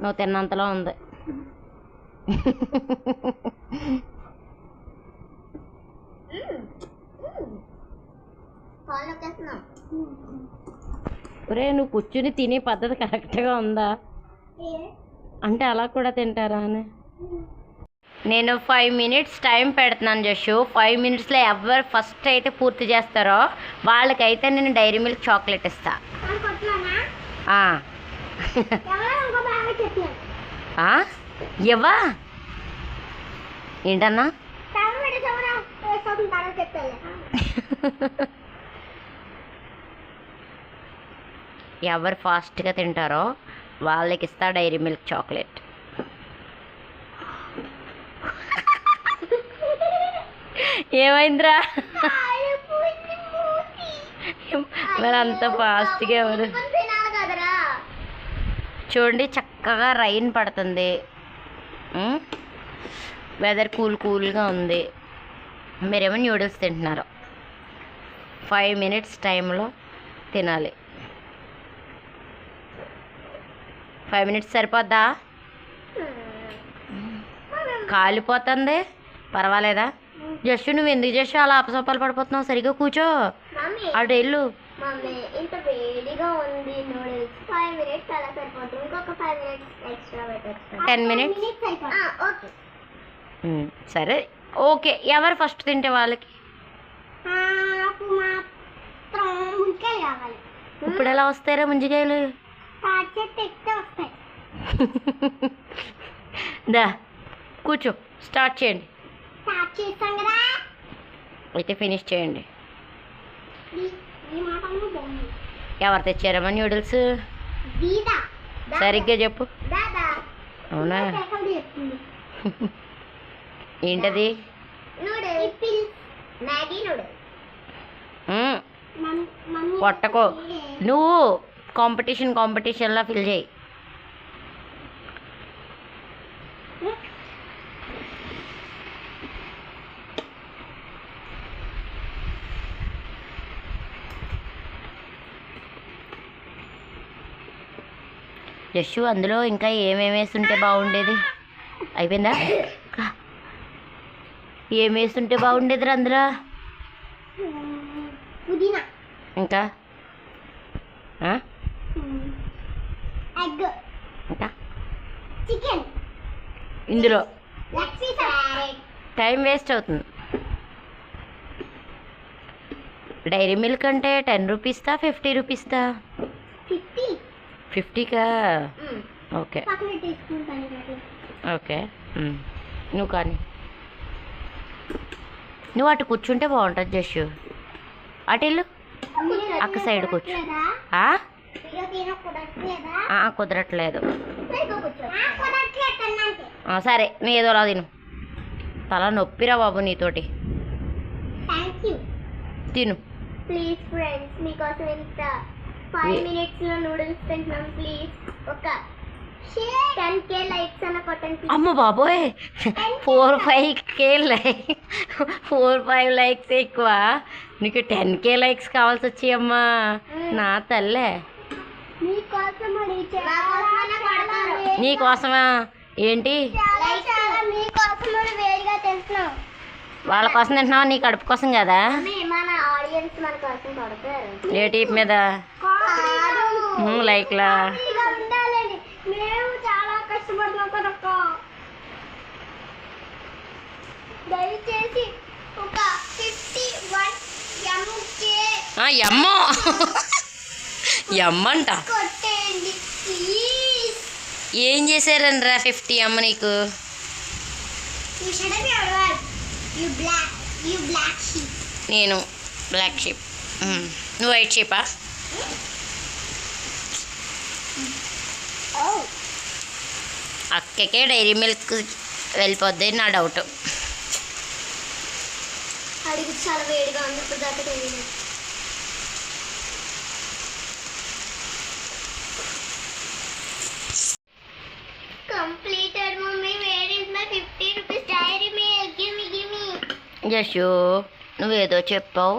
నువ్వు తిన్నంతలో ఉంది. ఒరే నువ్వు కూర్చుని తినే పద్ధతి కరెక్ట్గా ఉందా? అంటే అలా కూడా తింటారా అని? నేను ఫైవ్ మినిట్స్ టైం పెడుతున్నాను జషు. ఫైవ్ మినిట్స్లో ఎవరు ఫస్ట్ అయితే పూర్తి చేస్తారో వాళ్ళకైతే నేను డైరీ మిల్క్ చాక్లెట్ ఇస్తా. ఇవ్వా ఏంటన్నా? ఎవరో ఫాస్ట్గా తింటారో వాళ్ళకి ఇస్తా డైరీ మిల్క్ చాక్లెట్. ఏమైందిరా? మరి అంత ఫాస్ట్గా ఎవరు? చూడండి చక్కగా రైన్ పడుతుంది. వెదర్ కూల్ కూల్గా ఉంది. మీరేమో న్యూడిల్స్ తింటున్నారు. ఫైవ్ మినిట్స్ టైంలో తినాలి. ఫైవ్ మినిట్స్ సరిపోద్దా? కాలిపోతుంది. పర్వాలేదా? జస్ట్ నువ్వు ఎందుకు జస్ట్ అలా అపసొప్పాలు పడిపోతున్నావు? సరిగ్గా కూర్చో. అటు వెళ్ళు. మమ్మీ ఇంత వేడిగా ఉంది నూడిల్స్ ఫైవ్ మినిట్స్ అలా సరిపోతుంది. ఇంకొక ఫైవ్ మినిట్స్ ఎక్స్ట్రా పెట్టచ్చు 10 minutes? ఓకే ఉమ్, సరే. ఓకే ఎవరు ఫస్ట్ తింటే వాళ్ళకి? నాకు మాత్రం ముందుకెళ్ళి కావాలి. ఇప్పుడు ఎలా వస్తారా ముంజికాయలు? తాటి చెట్టు ఎక్కితే వస్తాయి. దా కూర్చో స్టార్ట్ చేయండి. స్టార్ట్ చేస్తాం కదా? అయితే ఫినిష్ చేయండి. ఎవరు తెచ్చారమ్మా న్యూడిల్స్ సరిగ్గా చెప్పు. అవునా? ఏంటది? కొట్టకో. నువ్వు కాంపిటీషన్ కాంపిటీషన్లా ఫిల్ చేయి. యశు అందులో ఇంకా ఏమేమి వేస్తుంటే బాగుండేది? అయిపోయిందా? ఏం వేస్తుంటే బాగుండేదిరా అందులో? ఇంకా? ఇందులో? టైం వేస్ట్ అవుతుంది. డైరీ మిల్క్ అంటే టెన్ రూపీస్దా ఫిఫ్టీ రూపీస్దా? ఫిఫ్టీ. ఫిఫ్టీకా ఓకే. ఓకే. నువ్వు కానీ. నువ్వు అటు కూర్చుంటే బాగుంటుంది జషు. అటు వెళ్ళు. అక్క సైడ్ కూర్చో. కుదరట్లేదా? సరే నీ ఏదోలా తిను. తల నొప్పిరా బాబు నీతోటి. తిను. ప్లీజ్ ఫ్రెండ్స్ మీకోసం ఫైవ్ మినిట్స్లో నూడిల్స్ తింటున్నాం ప్లీజ్ ఒక టెన్ కే లైక్స్ అన్న కొట్టండి please. అమ్మ బాబోయ్. Four five K like four five likes ఎక్కువ. నీకు టెన్ కే లైక్స్ కావాల్సి వచ్చాయమ్మా నా తల్లే. నీకోసమా ఏంటి? వాళ్ళ కోసం తింటున్నావా? నీ కడుపు కోసం కదా? ఏ టీప్ మీద? లైక్లా దయచేసి ఒక ఫిఫ్టీ వన్ ఎంకే ఆ, ఎమ్మో ఎమ్మంట కొట్టేయండి ప్లీజ్ ఏం చేశారనరా ఫిఫ్టీ అమ్మ నీకు? నేను. బ్లాక్ షీప్ నువ్వు వైట్ షీపా అక్కకే డైరీ మిల్క్ వెళ్ళిపోద్ది నా డౌట్. అడిగి చాలా వేడిగా ఉంది ఇప్పుడు దాకా తెలియదు Completed, mommy. Where is my 50 rupees diary milk? Give me, give me. Yashu నువ్వేదో చెప్పావు.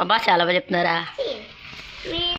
అబ్బా చాలా బాగా చెప్తున్నారా?